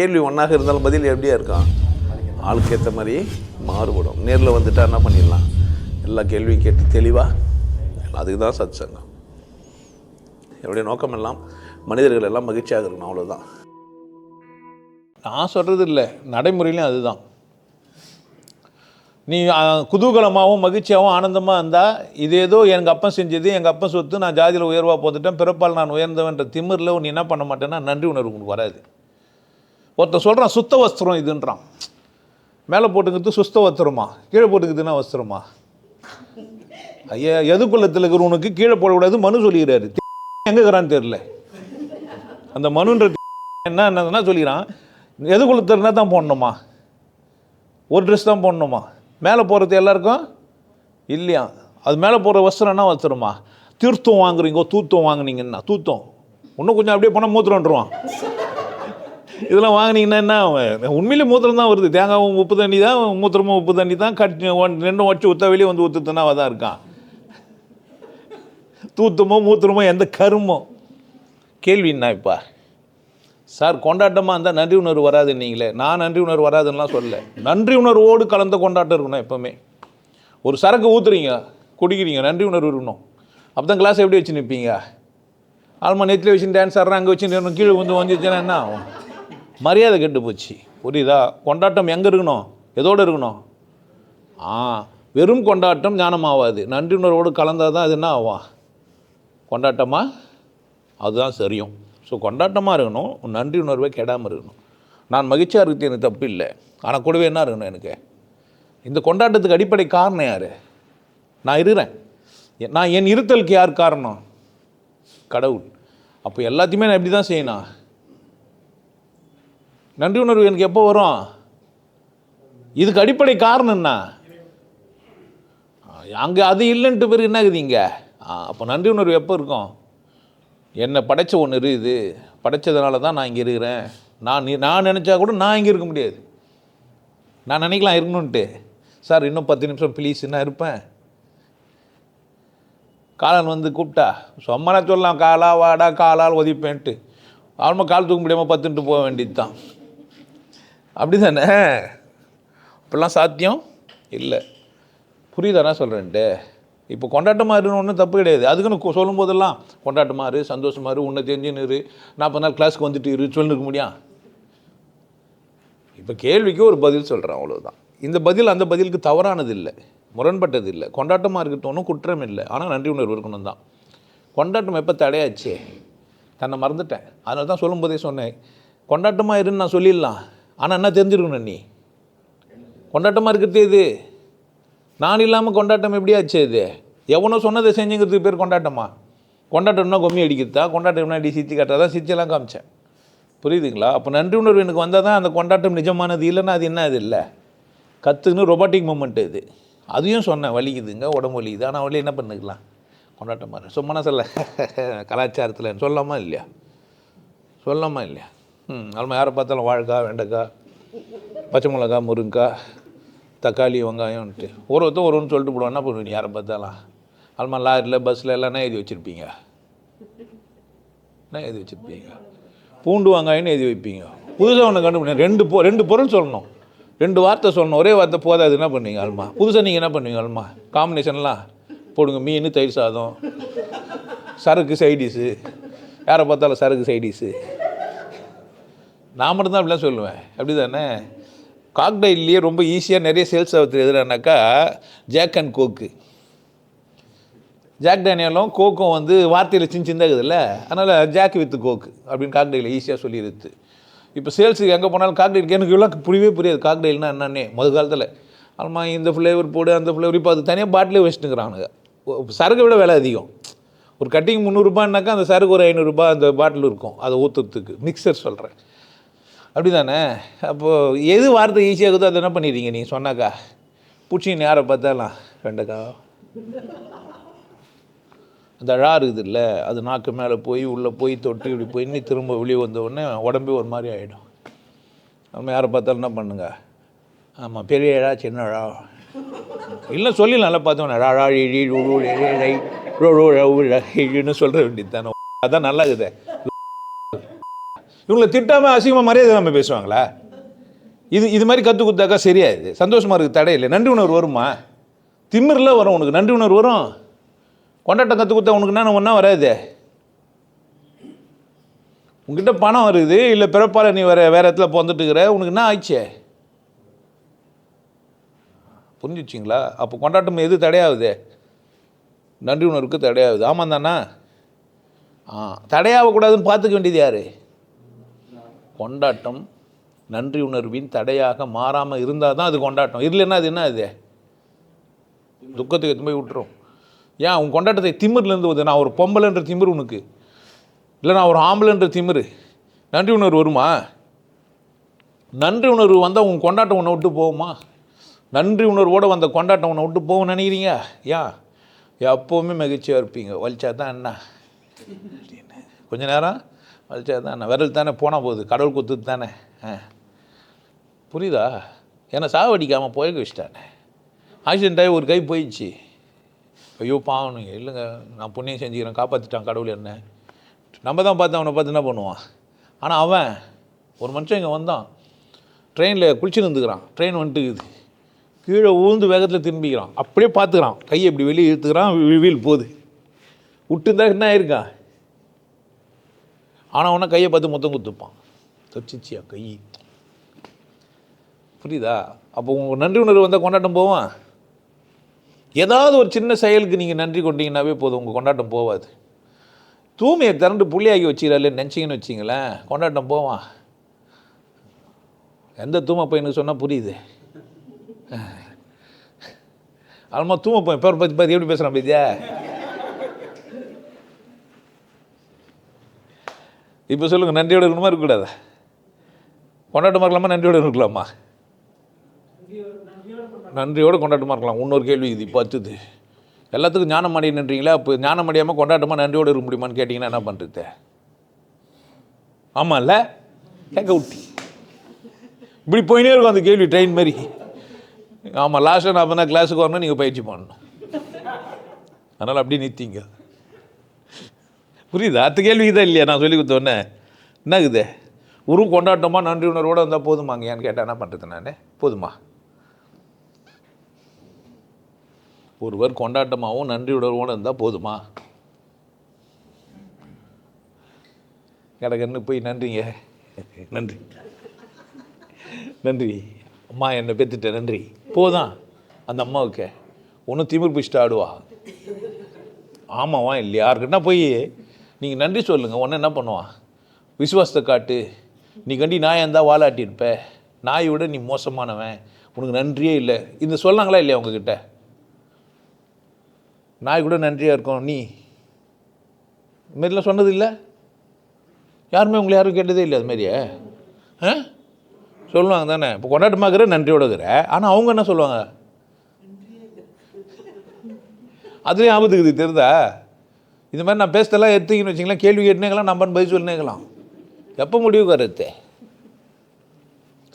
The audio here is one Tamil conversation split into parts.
கேள்வி ஒன்றாக இருந்தாலும் பதில் எப்படியா இருக்கான் ஆளுக்கு ஏற்ற மாதிரி மாறுபடும். நேரில் வந்துட்டா என்ன பண்ணிடலாம்? எல்லா கேள்வியும் கேட்டு தெளிவாக அதுக்கு தான் சத் சங்கம் என்னுடைய நோக்கம் எல்லாம் மனிதர்கள் எல்லாம் மகிழ்ச்சியாக இருக்கணும் அவ்வளோதான் நான் சொல்கிறது இல்லை. நடைமுறையிலும் அதுதான். நீ குதூகலமாகவும் மகிழ்ச்சியாகவும் ஆனந்தமாக இருந்தால் இது ஏதோ எங்கள் அப்பன் செஞ்சது எங்கள் அப்பன் சொத்து நான் ஜாதியில் உயர்வாக போட்டுட்டேன் பிறப்பால் நான் உயர்ந்தவன்ற திமிரில் நீ என்ன பண்ண மாட்டேன்னா நன்றி உணர்வு உனக்கு வராது. ஒருத்தன் சொல்கிறான் சுத்த வஸ்திரம் இதுன்றான். மேலே போட்டுக்கிறது சுஸ்த வஸ்திரமா? கீழே போட்டுக்கிறதுனா வஸ்திரமா? ஐயா எதுக்குள்ளத்தில் இருக்கிறவனுக்கு கீழே போடக்கூடாது மனு சொல்லிக்கிறாரு. எங்கே இருக்கிறான்னு தெரில அந்த மனுன்ற என்ன என்னதுன்னா சொல்லிக்கிறான் எதுக்குள்ளத்தில் தான் போடணுமா? ஒரு ட்ரெஸ் தான் போடணுமா? மேலே போகிறது எல்லாருக்கும் இல்லையா? அது மேலே போகிற வஸ்திரம் என்ன வஸ்திரமா? தீர்த்தம் வாங்குறீங்க தூத்தம் வாங்குனீங்கன்னா தூத்தம். இன்னும் கொஞ்சம் அப்படியே போனால் மூத்திரம்ன்றுவான் இதெல்லாம் வாங்குனீங்கன்னா என்ன ஆகும்? உண்மையிலே மூத்திரம் தான் வருது. தேங்காவும் உப்பு தண்ணி தான் மூத்திரமும் உப்பு தண்ணி தான். கட் ஒன் ரெண்டும் வச்சு ஊற்ற வெளியே வந்து ஊற்றுத்தனாவாக தான் இருக்கான். தூத்தமோ மூத்திரமோ எந்த கருமோ? கேள்வின்னா இப்போ. சார் கொண்டாட்டமாக இருந்தால் நன்றி உணர்வு வராது நீங்களே. நான் நன்றி உணர்வு வராதுன்னெலாம் சொல்ல நன்றி உணர்வோடு கலந்த கொண்டாட்டம் இருக்கணும் எப்போவுமே. ஒரு சரக்கு ஊற்றுறீங்க குடிக்கிறீங்க நன்றி உணர்வு இருக்கணும். அப்போ தான் கிளாஸ் எப்படி வச்சு நிற்பீங்க ஆல்மா நெத்தியில் வச்சு டான்ஸ் ஆடுறேன் அங்கே வச்சு நிறணும் கீழே வந்து வந்துச்சுன்னா என்ன ஆகும்? மரியாதை கெட்டு போச்சு புரியுதா? கொண்டாட்டம் எங்கே இருக்கணும்? எதோடு இருக்கணும்? ஆ வெறும் கொண்டாட்டம் ஞானமாகாது நன்றி உணர்வோடு கலந்தால் தான் அது என்ன ஆகும்? கொண்டாட்டமாக அதுதான் சரியும். ஸோ கொண்டாட்டமாக இருக்கணும் நன்றி உணர்வே கெடாமல் இருக்கணும். நான் மகிழ்ச்சியாக இருக்கிறது எனக்கு தப்பு இல்லை. ஆனால் கூடவே என்ன இருக்கணும் எனக்கு? இந்த கொண்டாட்டத்துக்கு அடிப்படை காரணம் யார்? நான் இருக்கிறேன். எ- நான் என் இருத்தலுக்கு யார் காரணம்? கடவுள். அப்போ எல்லாத்தையுமே நான் எப்படி தான் செய்யணும். நன்றி உணர்வு எனக்கு எப்போ வரும்? இதுக்கு அடிப்படை காரணம் என்ன? அங்கே அது இல்லைன்ட்டு பிறகு என்ன இருக்குது இங்கே? அப்போ நன்றி உணர்வு எப்போ இருக்கும்? என்னை படைச்ச ஒன்று இருக்குது. படைச்சதுனால தான் நான் இங்கே இருக்கிறேன். நான் நீ- நான் நினச்சா கூட நான் இங்கே இருக்க முடியாது. நான் நினைக்கலாம் இருக்கணுன்ட்டு சார் இன்னும் பத்து நிமிஷம் ப்ளீஸ் நான் இருப்பேன். காலன் வந்து கூப்பிட்டா சும்மா சொல்லலாம் காலா வாடா காலால் உதவிப்பேன்ட்டு ஆல்மா கால் தூக்க முடியாமல் பத்துன்ட்டு போக வேண்டியது தான் அப்படி தானே இப்படிலாம் சாத்தியம்? இல்லை. புரியுதானா சொல்கிறேன்ட்டு இப்போ கொண்டாட்டமாக இருன்னு ஒன்றும் தப்பு கிடையாது. அதுக்குன்னு சொல்லும் போதெல்லாம் கொண்டாட்டமாக இரு சந்தோஷமாக இரு உன்னை தெரிஞ்சுன்னு இரு. நாற்பது நாள் கிளாஸ்க்கு வந்துட்டு இரு சொல்லிருக்க முடியும் இப்போ கேள்விக்கு ஒரு பதில் சொல்கிறேன் அவ்வளோதான் இந்த பதில் அந்த பதிலுக்கு தவறானது இல்லை. முரண்பட்டது இல்லை. கொண்டாட்டமாக இருக்கட்டும் குற்றம் இல்லை. ஆனால் நன்றி உணர்வு இருக்கணும் தான். கொண்டாட்டம் எப்போ தடையாச்சு? தன்னை மறந்துட்டேன். அதனால தான் சொல்லும்போதே சொன்னேன். கொண்டாட்டமாக இருன்னு நான் சொல்லிடலாம். ஆனால் என்ன தெரிஞ்சிருக்கணும் நீ? கொண்டாட்டமாக இருக்கிறது இது நான் இல்லாமல் கொண்டாட்டம் எப்படி ஆச்சு இது? எவனோ சொன்னதை செஞ்சுங்கிறதுக்கு பேர் கொண்டாட்டமா? கொண்டாட்டம்னா கொம்மி அடிக்கிறதா? கொண்டாட்டம்னா அடி சித்தி காட்டுறதா? சித்தியெல்லாம் காமிச்சேன். புரியுதுங்களா? அப்போ நன்றி உணர்வு எனக்கு வந்தால் தான் அந்த கொண்டாட்டம் நிஜமானது இல்லைன்னா அது என்ன அது இல்லை? கற்றுக்குன்னு ரொபாட்டிக் மூமெண்ட் இது. அதையும் சொன்னேன் வலிக்குதுங்க உடம்பு வலிக்குது. ஆனால் வழி என்ன பண்ணிக்கலாம் கொண்டாட்டமாக சும்மா சொல்ல கலாச்சாரத்தில். சொல்லாமா இல்லையா? சொல்லாமா இல்லையா? நம்ம யாரை பார்த்தாலும் வாழைக்காய் வெண்டைக்காய் பச்சை மிளகா முருங்கைக்காய் தக்காளி வெங்காயம்ன்ட்டு. ஒரு ஒருத்தர் ஒரு ஒன்று சொல்லிட்டு போடுவோம் என்ன பண்ணுவீங்க? யாரை பார்த்தாலும். அல்மா லாரியில் பஸ்ஸில் எல்லாம் எழுதி வச்சுருப்பீங்க? என்ன எழுதி வச்சுருப்பீங்க? பூண்டு வெங்காயம்னு எழுதி வைப்பீங்க. புதுசாக ஒன்று கண்டுபிடிங்க ரெண்டு பொ ரெண்டு பொருள் சொல்லணும். ரெண்டு வார்த்தை சொல்லணும். ஒரே வார்த்தை போதாது. என்ன பண்ணுவீங்க அல்மா புதுசாக நீங்கள் என்ன பண்ணுவீங்க அல்மா காம்பினேஷன்லாம் போடுங்க. மீன் தயிர் சாதம் சரக்கு சைடிஸு யாரை பார்த்தாலும் சரக்கு சைடிஸு நான் மட்டும்தான் அப்படிலாம் சொல்லுவேன். அப்படி தானே காக்டைல்லையே ரொம்ப ஈஸியாக நிறைய சேல்ஸ் ஆகுது எதுனாக்கா ஜாக் அண்ட் கோக்கு ஜாக் டேனியலும் கோக்கும் வந்து வார்த்தையில் சின்ன இருக்குதுல்ல? அதனால் ஜாக் வித் கோக்கு அப்படின்னு காக்டையில் ஈஸியாக சொல்லிடுது இப்போ சேல்ஸுக்கு எங்கே போனாலும் காக்டைலுக்கு எனக்கு இவ்வளோ புரியவே புரியாது. காக்டைல்னா என்னன்னே மது காலத்தில். ஆமாம் இந்த ஃப்ளேவர் போடு அந்த ஃப்ளேவர் இப்போ அது தனியாக பாட்டிலே வச்சுட்டுங்கிறானுங்க சரக்கு விட விலை அதிகம். ஒரு கட்டிங் முந்நூறுரூபான்னாக்கா அந்த சரக்கு ஒரு ஐநூறுரூபா அந்த பாட்டில் இருக்கும். அதை ஊற்றுறதுக்கு மிக்சர் சொல்கிறேன் அப்படி தானே அப்போது எது வார்த்தை ஈஸியாக இருக்குதோ அதை என்ன பண்ணிடுறீங்க நீங்கள் சொன்னாக்கா பூச்சின்னு யாரை பார்த்தாலாம் வெண்டைக்கா அந்த அழா இருக்குதுல்ல அது நாக்கு மேலே போய் உள்ளே போய் தொட்டு இப்படி போய் இன்னி திரும்ப வெளியே வந்தவுடனே உடம்பே ஒரு மாதிரி ஆகிடும் நம்ம யாரை பார்த்தாலும் என்ன பண்ணுங்க ஆமாம் பெரிய அழா சின்ன அழா இல்லை சொல்லி நல்லா பார்த்தோம் அழா இழி ருழு இழை ருழு ரவு இழின்னு சொல்கிற வேண்டியது தானே அதான் நல்லா இருக்குது இவங்களை திட்டாமல் அசிங்கமாக மரியாதை நம்ம பேசுவாங்களா? இது இது மாதிரி கற்றுக் கொடுத்தாக்கா சரியா சந்தோஷமாக இருக்குது தடை இல்லை. நன்றி உணர்வு வருமா? திமிரில் வரும் உனக்கு நன்றி உணர்வு வரும். கொண்டாட்டம் கற்றுக் கொடுத்தா உனக்கு என்ன ஒன்றா வராது. உங்ககிட்ட பணம் வருது இல்லை பிறப்பால் நீ வேறு வேறு இடத்துல பிறந்துட்டுருக்கிற உனக்கு என்ன ஆயிடுச்சே? புரிஞ்சுச்சிங்களா? அப்போ கொண்டாட்டம் எது தடையாகுது? நன்றி உணர்வுக்கு தடையாகுது. ஆமாம் தானா ஆ தடையாகக்கூடாதுன்னு பார்த்துக்க வேண்டியது யார்? கொண்டாட்டம் நன்றி உணர்வின் தடையாக மாறாமல் இருந்தால் தான் அது கொண்டாட்டம். இல்லைன்னா அது என்ன அது துக்கத்துக்கு எடுத்து போய் விட்டுரும். ஏன்? உன் கொண்டாட்டத்தை திமிர்லேருந்து வந்து நான் ஒரு பொம்பளைன்ற திமிர் உனக்கு. இல்லை நான் ஒரு ஆம்பளைன்ற திமிரு. நன்றி உணர்வு வருமா? நன்றி உணர்வு வந்தால் உன் கொண்டாட்டம் உன்னை விட்டு போகுமா? நன்றி உணர்வோடு வந்த கொண்டாட்டம் உன்னை விட்டு போகும் நினைக்கிறீங்க? ஏன் எப்போவுமே மகிழ்ச்சியாக இருப்பீங்க. வலிச்சா தான் என்ன? கொஞ்ச நேரம். வலிச்சா தானே விரல் தானே போனால் போகுது கடவுள் குத்து தானே? புரியுதா? என்னை சாவடிக்காமல் போய் வச்சுட்டானே. ஆக்சிடென்ட் ஆகி ஒரு கை போயிடுச்சு. ஐயோ பாவனுங்க இல்லைங்க நான் புண்ணியம் செஞ்சுக்கிறேன் காப்பாற்றிட்டான் கடவுள் என்ன. நம்ம தான் பார்த்து அவனை பார்த்து என்ன பண்ணுவான்? ஆனால் அவன் ஒரு மனுஷன் இங்கே வந்தான். ட்ரெயினில் குளிச்சுன்னு இருந்துக்கிறான். ட்ரெயின் வந்துட்டுக்குது கீழே ஊழ்ந்து வேகத்தில் திரும்பிக்கிறான். அப்படியே பார்த்துக்கிறான். கையை இப்படி வெளியே இழுத்துக்கிறான் வீல் போகுது. விட்டுருந்தா என்ன ஆயிருக்கான் ஆனால் அவனை கையை பார்த்து மொத்தம் குத்துப்பான். தச்சிச்சியா கை? புரியுதா? அப்போ உங்கள் நன்றி உணர்வு வந்தால் கொண்டாட்டம் போவான். ஏதாவது ஒரு சின்ன செயலுக்கு நீங்கள் நன்றி கொண்டீங்கன்னாவே போதும். உங்கள் கொண்டாட்டம் போவாது. தூய்மையை திரண்டு புள்ளியாக்கி வச்சுக்கிறாள் நினச்சிங்கன்னு வச்சிங்களேன் கொண்டாட்டம் போவான். எந்த தூமை பையனுக்கு சொன்னால் புரியுது. ஆல்மா தூமை பையன். பேர் பற்றி பார்த்து எப்படி பேசுகிறான் பைத்தியா இப்போ சொல்லுங்கள் நன்றியோடு இருக்கணுமா இருக்கக்கூடாது? கொண்டாட்டமாக இருக்கலாமா நன்றியோடு இருக்கலாமா? நன்றியோடு கொண்டாட்டமாக இருக்கலாம் இன்னொரு கேள்வி இது இப்போ அச்சுது. எல்லாத்துக்கும் ஞானம் அடையணுன்றீங்களா இப்போ ஞானம் அடையாமல் கொண்டாட்டமாக நன்றியோடு இருக்க முடியுமான்னு கேட்டிங்கன்னா என்ன பண்ணுறது ஆமாம்ல கேட்க விட்டி இப்படி போயினே இருக்கும் அந்த கேள்வி ட்ரெயின் மாதிரி ஆமாம் லாஸ்ட்டாக நான் பண்ணால் கிளாஸுக்கு வரணும் நீங்கள் பயிற்சி பண்ணணும். அதனால் அப்படியே நிறுத்திங்க. புரியுதா? அடுத்த கேள்விக்கு தான் இல்லையா? நான் சொல்லி கொடுத்தோன்னே என்னக்குது ஒரு கொண்டாட்டமாக நன்றி உணர்வோடு வந்தால் போதுமாங்கயான்னு கேட்டால் என்ன பண்ணுறது நான்? போதுமா? ஒருவர் கொண்டாட்டமாகவும் நன்றி உணர்வோடு இருந்தால் போதுமா? கிடக்கன்னு போய் நன்றிங்க. நன்றி. நன்றி. அம்மா என்னை பெற்றுட்ட நன்றி. போதான் அந்த அம்மாவுக்கு. ஒன்றும் திமிர் பிடிச்சிட்டு ஆடுவா. ஆமாவா? இல்லையா? யாருக்கிட்ட போய் நீங்கள் நன்றி சொல்லுங்கள் உடனே என்ன பண்ணுவான்? விசுவாசத்தை காட்டு. நீ கண்டி நாய் இருந்தால் வாலாட்டியிருப்ப நாயை விட நீ மோசமானவன். உனக்கு நன்றியே இல்லை. இந்த சொல்லாங்களா இல்லையா உங்ககிட்ட? நாய் கூட நன்றியாக இருக்கும். நீ இதுமாரிலாம் சொன்னது இல்லை? யாருமே உங்களை யாரும் கேட்டதே இல்லை அது மாதிரியே? ஆ? சொல்லுவாங்க தானே. இப்போ கொண்டாட்டமாக்குற நன்றியோட இருக்கிற. ஆனால் அவங்க என்ன சொல்லுவாங்க? அதுலேயும் ஆபத்து இருக்குது இது இந்த மாதிரி நான் பேசுறதெல்லாம் எடுத்தீங்கன்னு வச்சிங்களேன் கேள்வி கேட்டுனேங்களாம் நம்பன்னு பதில் சொல்லினேங்களாம் எப்போ முடிவு கருத்து?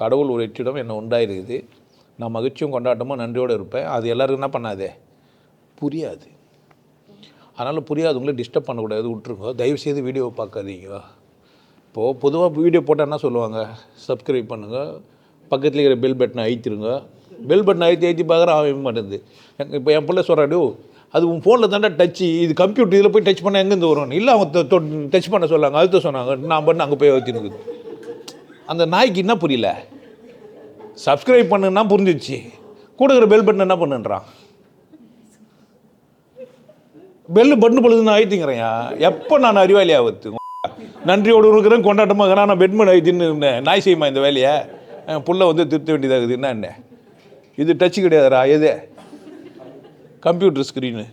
கடவுள் ஒரு எட்டிடம் என்னை உண்டாயிருக்குது? நான் மகிழ்ச்சியும் கொண்டாட்டமும் நன்றியோடு இருப்பேன். அது எல்லாருக்கும் என்ன பண்ணாதே? புரியாது. அதனால் புரியாதவங்கள டிஸ்டர்ப் பண்ணக்கூடாது விட்ருங்க தயவுசெய்து வீடியோவை பார்க்காதீங்க. இப்போது பொதுவாக வீடியோ போட்டால் என்ன சொல்லுவாங்க? சப்ஸ்கிரைப் பண்ணுங்கள் பக்கத்தில் இருக்கிற பெல் பட்டனை அழுத்திருங்க. பெல் பட்டனை அழுத்தி அழுத்தி பார்க்குற அவன் மாட்டேங்குது இப்போ என் பிள்ளை சொல்கிறாடு அது உன் ஃபோனில் தாண்டா டச்சு இது கம்ப்யூட்டர் இதில் போய் டச் பண்ண எங்கேருந்து வரும்? இல்லை அவங்க டச் பண்ண சொன்னாங்க அழுத்த சொன்னாங்க. நான் பண்ண அங்கே போய் அழுத்தினுக்குது அந்த நாய்க்கு என்ன புரியல? சப்ஸ்கிரைப் பண்ணுன்னா புரிஞ்சிச்சு கூட இருக்கிற பெல் பட்டன் என்ன பண்ணுன்றான்? பெல்லு பட்டன் பொழுதுன்னு நான் ஆயிட்டுங்கிறேன் எப்போ நான் அறிவாளி ஆகுது நன்றியோடு இருக்கிறேன் கொண்டாட்டமாக இருக்கிறேன். நான் பெட்மன் ஆயிடுன்னு நாய் செய்யுமா இந்த வேலையை? புள்ள வந்து திருத்த வேண்டியதாகுது என்ன என்ன இது டச்சு கிடையாதுடா எது? கம்ப்யூட்டர் ஸ்க்ரீனு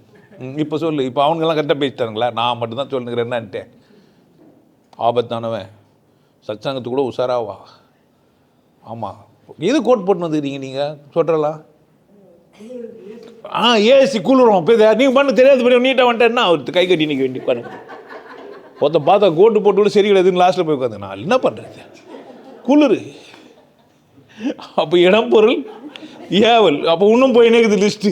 இப்போ சொல்லு இப்போ அவனுங்கெல்லாம் கரெக்டாக பேசிட்டாங்களா நான் மட்டும்தான் சொல்லுங்கிறேன் என்னன்ட்டு ஆபத்தானவன். சத்சங்கத்து கூட உஷாராவா? ஆமாம் எது கோட் போட்டு வந்துக்கிறீங்க நீங்கள் சொல்கிறலாம் ஆ ஏசி குளிரும் போய் நீங்கள் பண்ண தெரியாது பண்ணி நீட்டாக வந்துட்டேன்னா அவர் கை கட்டி நிற்க வேண்டி பாருங்கள் ஒருத்த பார்த்தா கோட்டு போட்டு கூட சரி கிடையாதுன்னு லாஸ்ட்டில் போய் உட்காந்து நான் என்ன பண்ணுறது குளிர் அப்போ இடம் பொருள் ஏவல். அப்போ இன்னும் போய் இருக்குது லிஸ்ட்டு